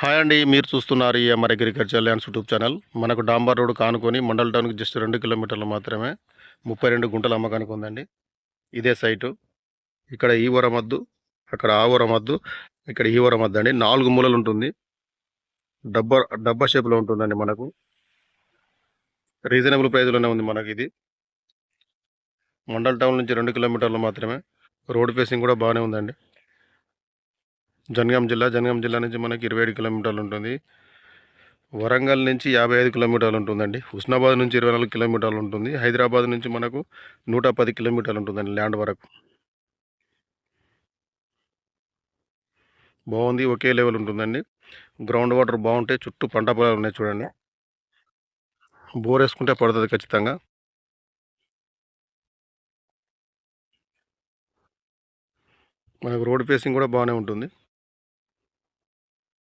Hi అండి మీరు చూస్తున్నారు ఈ MR agriculture lands YouTube channel. మనకు డాంబర్ రోడ్ కానుకొని మండల్ టౌన్కి జస్ట్ రెండు కిలోమీటర్లు మాత్రమే ముప్పై రెండు గుంటల అమ్మకానికి ఉందండి. ఇదే సైటు. ఇక్కడ ఈ ఊర మద్దు అక్కడ ఆ ఊర మద్దు ఇక్కడ ఈ ఊర మద్దు అండి. నాలుగు మూలలు ఉంటుంది. డబ్బా డబ్బా షేప్లో ఉంటుందండి మనకు. రీజనబుల్ ప్రైజ్లోనే ఉంది మనకి ఇది. మండల్ టౌన్ నుంచి రెండు కిలోమీటర్లు మాత్రమే. రోడ్ ఫేసింగ్ కూడా బాగానే ఉందండి. జనగాం జిల్లా జనగాం జిల్లా నుంచి మనకి ఇరవై ఏడు కిలోమీటర్లు ఉంటుంది. వరంగల్ నుంచి యాభై ఐదు కిలోమీటర్లు ఉంటుందండి. హుస్నాబాద్ నుంచి ఇరవై నాలుగు కిలోమీటర్లు ఉంటుంది. హైదరాబాద్ నుంచి మనకు నూట పది కిలోమీటర్లు ఉంటుందండి ల్యాండ్ వరకు. బాగుంది ఒకే లెవెల్ ఉంటుందండి. గ్రౌండ్ వాటర్ బాగుంటే చుట్టూ పంట పొలాలు ఉన్నాయి చూడండి. బోర్ వేసుకుంటే పడుతుంది ఖచ్చితంగా. మనకు రోడ్ ఫేసింగ్ కూడా బాగానే ఉంటుంది.